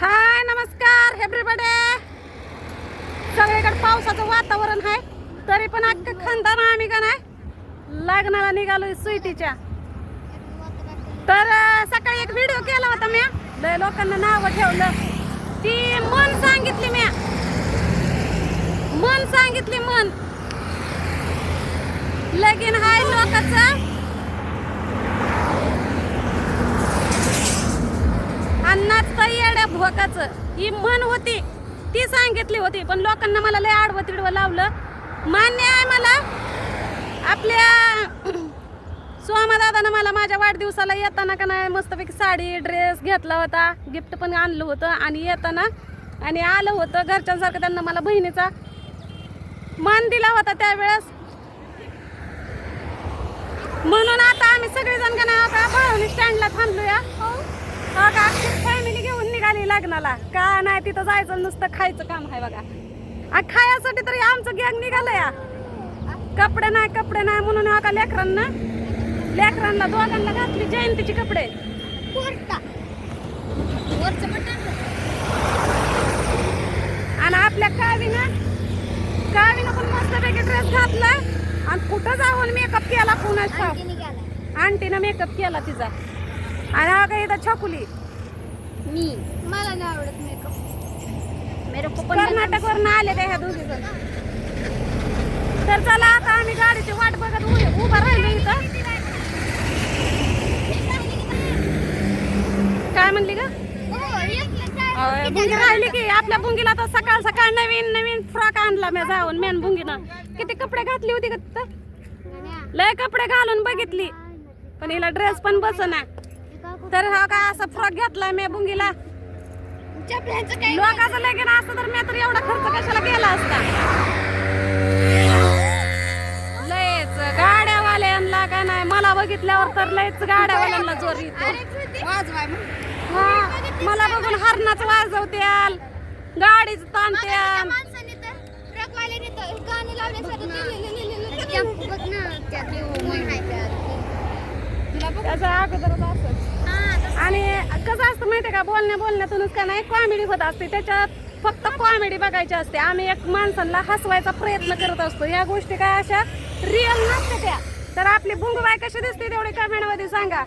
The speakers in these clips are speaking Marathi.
हाय नमस्कार एव्हरीबडे सगळीकडे पावसाचं वातावरण आहे. तरी पण अख्खं खानदान आम्ही का नाही? लग्नाला निघालोय स्वीटीच्या. तर सकाळी एक व्हिडिओ केला होता मी लय लोकांना नाव ठेवलं. ती मन सांगितली मी मन सांगितली मन. लगीन हाय लोकांचं. अन्नाचं येड्या भोकाचं. ही म्हण होती. ती सांगितली होती. पण लोकांना मला लय आडवं तिडवं लावलं. मान्य आहे मला. आपल्या सोमादादानं मला माझ्या वाढदिवसाला येताना का नाही मस्तपैकी साडी ड्रेस घेतला होता. गिफ्ट पण आणलं होतं आणि येताना आणि आलं होतं. घरच्यांसारखं त्यांना मला बहिणीचा मान दिला होता त्यावेळेस. म्हणून आता आम्ही सगळेजण का नाही आता स्टँडला थांबलोया. हो. फॅमिली घेऊन निघाली लग्नाला. का नाही तिथं जायचं नुसतं खायचं काम आहे बघा. खायासाठी तरी आमचं गॅंग निघालं या. कपडे नाही कपडे नाही म्हणून का लेकरांना? लेकरांना दोघांना घातली जयंतीचे कपडे. आणि आपल्या कावीनं कावीनं पण मस्तपैकी ड्रेस घातला. आणि कुठं जाऊन मेकअप केला पुन्हा आंटीनं मेकअप केला तिचा. आणि हा काही इथं छकुली? मी. मला नाही आवडत मेकअप मेरे को पण कर्नाटकवरून आले त्या ह्या दोघी जण? तर चला आता आम्ही गाडीची वाट बघत उभा राहिलो इथं. काय म्हणली ग? अं, बुंगी राहिली की आपल्या बुंगीला तर सकाळ सकाळ नवीन नवीन फ्रॉक आणला मी जाऊन मेन बुंगीनं किती कपडे घातली होती का तिथं? लय कपडे घालून बघितली. पण हिला ड्रेस पण बसना. तर हा काय असा फ्रॉक घेतलाय मी बुंगीला लोकांचं लगीन असतं तर मी तर एवढा खर्च कशाला केला असता? लयच गाड्यावाल्यांना का नाही मला बघितल्यावर तर लयच गाड्यावाल्यांना जोर येतो. हा, मला बघून हरणाच वाजवत्याल गाडीच ताणत्याल. त्याच्या अगोदरच असत आणि कसं असतं माहितीये का बोलण्या बोलण्यातूनच का नाही कॉमेडी होत असते. त्याच्यात फक्त कॉमेडी बघायची असते. आम्ही एक माणसांना हसवायचा प्रयत्न करत असतो. या गोष्टी काय अशा रिअल नसते त्या. तर आपली बुंगबाई कशी दिसते तेवढी कमेंटमध्ये सांगा.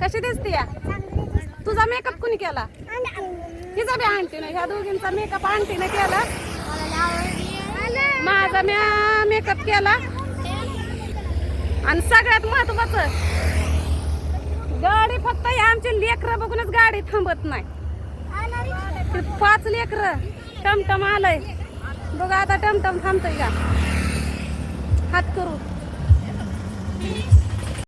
कशी दिसते या? तुझा मेकअप कुणी केला? हिचा बी आंटीनं ह्या दोघींचा मेकअप आंटीनं केला. माझा म्या मेकअप केला. आणि सगळ्यात महत्वाचं गाडी फक्त हे आमची लेकरं बघूनच गाडी थांबत नाही. पाच लेकर टमटम आलंय. बघा आता टमटम थांबतोय का? हात करू.